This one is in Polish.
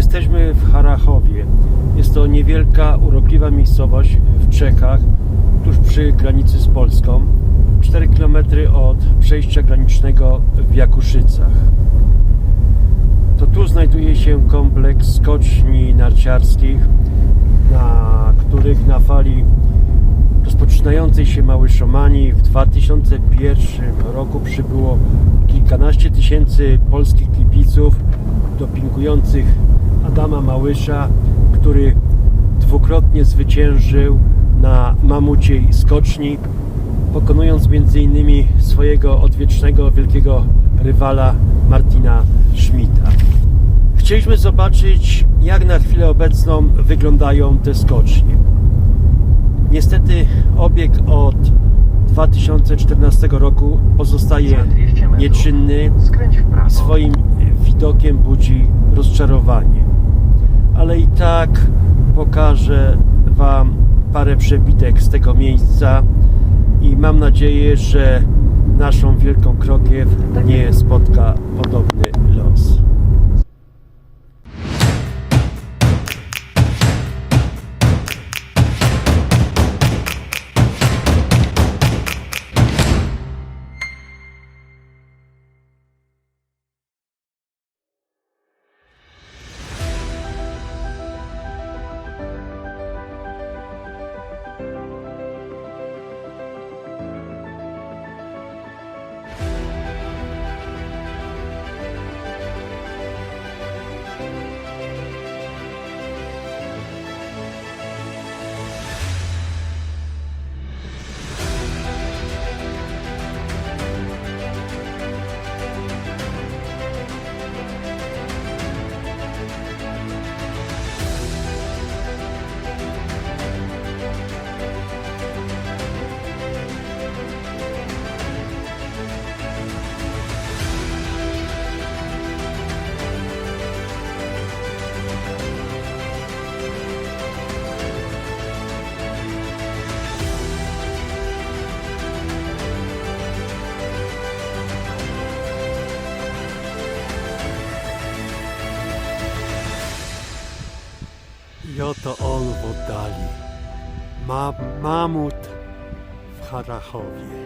Jesteśmy w Harachowie. Jest to niewielka, urokliwa miejscowość w Czechach, tuż przy granicy z Polską. 4 km od przejścia granicznego w Jakuszycach. To tu znajduje się kompleks skoczni narciarskich, na których na fali rozpoczynającej się Mały Szomani w 2001 roku przybyło kilkanaście tysięcy polskich kibiców dopingujących Adama Małysza, który dwukrotnie zwyciężył na mamuciej skoczni, pokonując m.in. swojego odwiecznego wielkiego rywala Martina Schmidta. Chcieliśmy zobaczyć, jak na chwilę obecną wyglądają te skocznie. Niestety obieg od 2014 roku pozostaje Za 200 metrów nieczynny swoim widokiem budzi rozczarowanie. Ale i tak pokażę Wam parę przebitek z tego miejsca i mam nadzieję, że naszą wielką krokiew nie spotka podobny I oto on w oddali. Ma mamut w Harachowie.